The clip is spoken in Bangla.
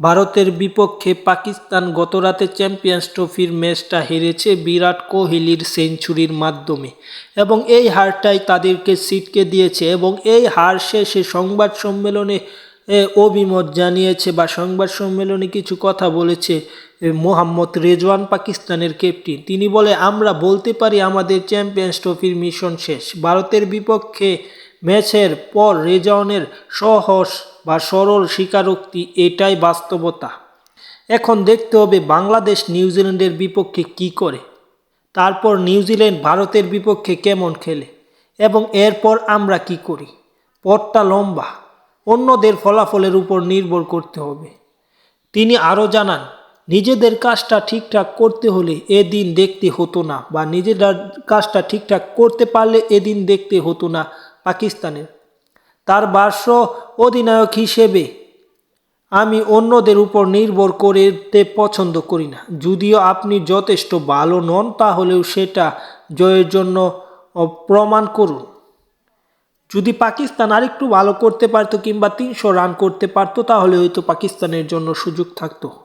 ভারতের বিপক্ষে পাকিস্তান গতরাতে চ্যাম্পিয়ন্স ট্রফির ম্যাচটা হেরেছে বিরাট কোহলির সেঞ্চুরির মাধ্যমে এবং এই হারটাই তাদেরকে সিটকে দিয়েছে এবং এই হার শেষে সংবাদ সম্মেলনে অভিমত জানিয়েছে বা সংবাদ সম্মেলনে কিছু কথা বলেছে মোহাম্মদ রেজওয়ান পাকিস্তানের ক্যাপ্টেন। তিনি বলে, আমরা বলতে পারি আমাদের চ্যাম্পিয়ন্স ট্রফির মিশন শেষ। ভারতের বিপক্ষে ম্যাচের পর রেজাউনের সহজ বা সরল স্বীকারোক্তি এটাই বাস্তবতা। এখন দেখতে হবে বাংলাদেশ নিউজিল্যান্ডের বিপক্ষে কি করে। তারপর নিউজিল্যান্ড ভারতের বিপক্ষে কেমন খেলে এবং এরপর আমরা কি করি। পথটা লম্বা, অন্যদের ফলাফলের উপর নির্ভর করতে হবে। তিনি আরও জানান, নিজেদের কাজটা ঠিকঠাক করতে হলে এদিন দেখতে হতো না বা নিজেদের কাজটা ঠিকঠাক করতে পারলে এদিন দেখতে হতো না পাকিস্তানের তার ভাষ্য অধিনায়ক হিসেবে আমি অন্যদের উপর নির্ভর করতে পছন্দ করি না। যদিও আপনি যথেষ্ট ভালো নন, তাহলেও সেটা জয়ের জন্য প্রমাণ করুন। যদি পাকিস্তান আরেকটু ভালো করতে পারতো কিংবা তিনশো রান করতে পারতো, তাহলে হয়তো পাকিস্তানের জন্য সুযোগ থাকতো।